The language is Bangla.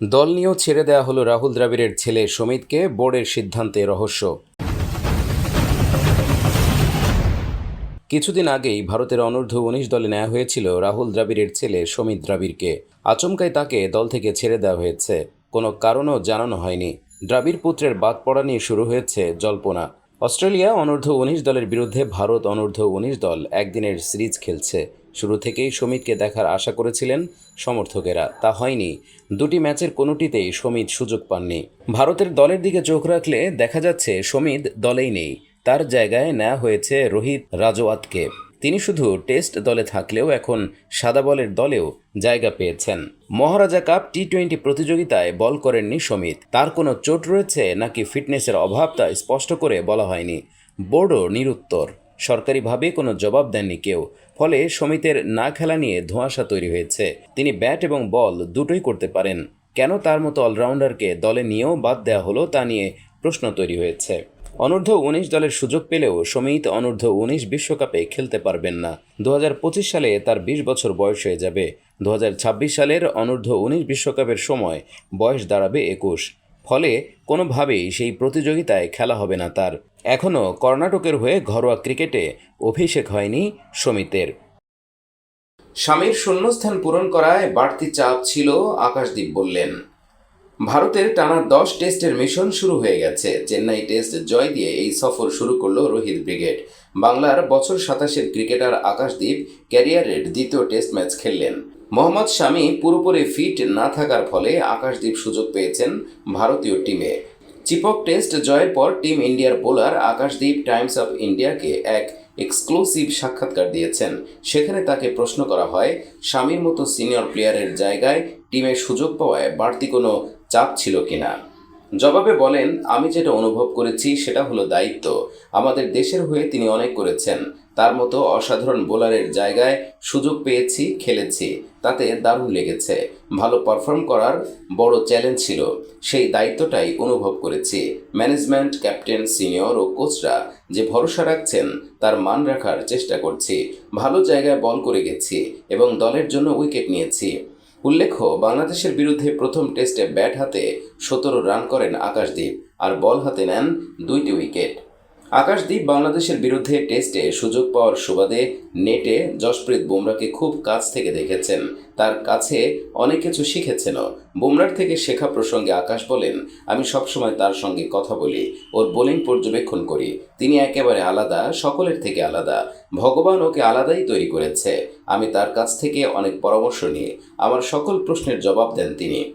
দল নিয়েও ছেড়ে দেওয়া হলো রাহুল দ্রাবিড়ের ছেলে সমিতকে বোর্ডের সিদ্ধান্তে রহস্য। কিছুদিন আগেই ভারতের অনূর্ধ্ব উনিশ দলে নেওয়া হয়েছিল রাহুল দ্রাবিড়ের ছেলে সমিত দ্রাবিড়কে। আচমকাই তাকে দল থেকে ছেড়ে দেওয়া হয়েছে। কোনো কারণও জানানো হয়নি। দ্রাবিড় পুত্রের বাদ পড়া নিয়ে শুরু হয়েছে জল্পনা। অস্ট্রেলিয়া অনূর্ধ্ব উনিশ দলের বিরুদ্ধে ভারত অনূর্ধ্ব উনিশ দল একদিনের সিরিজ খেলছে। শুরু থেকেই সমিতকে দেখার আশা করেছিলেন সমর্থকেরা। তা হয়নি। দুটি ম্যাচের কোনোটিতেই সমিত সুযোগ পাননি। ভারতের দলের দিকে চোখ রাখলে দেখা যাচ্ছে সমিত দলেই নেই। তার জায়গায় নেওয়া হয়েছে রোহিত রাজওয়াতকে। তিনি শুধু টেস্ট দলে থাকলেও এখন সাদা বলের দলেও জায়গা পেয়েছেন। মহারাজা কাপ টি টোয়েন্টি প্রতিযোগিতায় বল করেননি সমিত। তার কোনো চোট রয়েছে নাকি ফিটনেসের অভাব তা স্পষ্ট করে বলা হয়নি। বোর্ডও নিরুত্তর। সরকারিভাবে কোনো জবাব দেননি কেউ। ফলে সমিতের না খেলা নিয়ে ধোঁয়াশা তৈরি হয়েছে। তিনি ব্যাট এবং বল দুটোই করতে পারেন। কেন তার মতো অলরাউন্ডারকে দলে নিয়েও বাদ দেওয়া হলো তা নিয়ে প্রশ্ন তৈরি হয়েছে। অনূর্ধ্ব উনিশ দলের সুযোগ পেলেও সমিত অনূর্ধ্ব উনিশ বিশ্বকাপে খেলতে পারবেন না। দু হাজার পঁচিশ সালে তার বিশ বছর বয়স হয়ে যাবে। দু হাজার ছাব্বিশ সালের অনূর্ধ্ব উনিশ বিশ্বকাপের সময় বয়স দাঁড়াবে একুশ। ফলে কোনোভাবেই সেই প্রতিযোগিতায় খেলা হবে না তার। এখনও কর্ণাটকের হয়ে ঘরোয়া ক্রিকেটে অভিষেক হয়নি সমিতের। স্বামীর শূন্যস্থান পূরণ করায় বাড়তি চাপ ছিল আকাশদীপ বললেন। ভারতের টানা দশ টেস্টের মিশন শুরু হয়ে গেছে। চেন্নাই টেস্ট জয় দিয়ে এই সফর শুরু করল রোহিত ব্রিগেড। বাংলার বছর সাতাশের ক্রিকেটার আকাশদীপ ক্যারিয়ারের দ্বিতীয় টেস্ট ম্যাচ খেললেন। মোহাম্মদ শামি পুরোপুরি ফিট না থাকার ফলে আকাশদীপ সুযোগ পেয়েছেন ভারতীয় টিমে। চিপক টেস্ট জয়ের পর টিম ইন্ডিয়ার বোলার আকাশদীপ টাইমস অফ ইন্ডিয়াকে এক এক্সক্লুসিভ সাক্ষাৎকার দিয়েছেন। সেখানে তাকে প্রশ্ন করা হয়, স্বামীর মতো সিনিয়র প্লেয়ারের জায়গায় টিমে সুযোগ পাওয়ায় বাড়তি কোনো চাপ ছিল কিনা? জবাবে বলেন, আমি যেটা অনুভব করেছি সেটা হলো দায়িত্ব। আমাদের দেশের হয়ে তিনি অনেক করেছেন। তার মতো অসাধারণ বোলারের জায়গায় সুযোগ পেয়েছি, খেলেছি। তাতে দারুণ লেগেছে। ভালো পারফর্ম করার বড় চ্যালেঞ্জ ছিল। সেই দায়িত্বটাই অনুভব করেছি। ম্যানেজমেন্ট, ক্যাপ্টেন, সিনিয়র ও কোচরা যে ভরসা রাখছেন, তার মান রাখার চেষ্টা করছি। ভালো জায়গায় বল করে গেছি এবং দলের জন্য উইকেট নিয়েছি। উল্লেখ্য, বাংলাদেশের বিরুদ্ধে প্রথম টেস্টে ব্যাট হাতে সতেরো রান করেন আকাশদীপ। আর বল হাতে নেন দুইটি উইকেট। আকাশদীপ বাংলাদেশের বিরুদ্ধে টেস্টে সুযোগ পাওয়ার সুবাদে নেটে যশপ্রীত বুমরাকে খুব কাছ থেকে দেখেছেন। তার কাছে অনেক কিছু শিখেছেনও। বুমরার থেকে শেখা প্রসঙ্গে আকাশ বলেন, আমি সবসময় তার সঙ্গে কথা বলি, ওর বোলিং পর্যবেক্ষণ করি। তিনি একেবারে আলাদা, সকলের থেকে আলাদা। ভগবান ওকে আলাদাই তৈরি করেছে। আমি তার কাছ থেকে অনেক পরামর্শ নিই। আমার সকল প্রশ্নের জবাব দেন তিনি।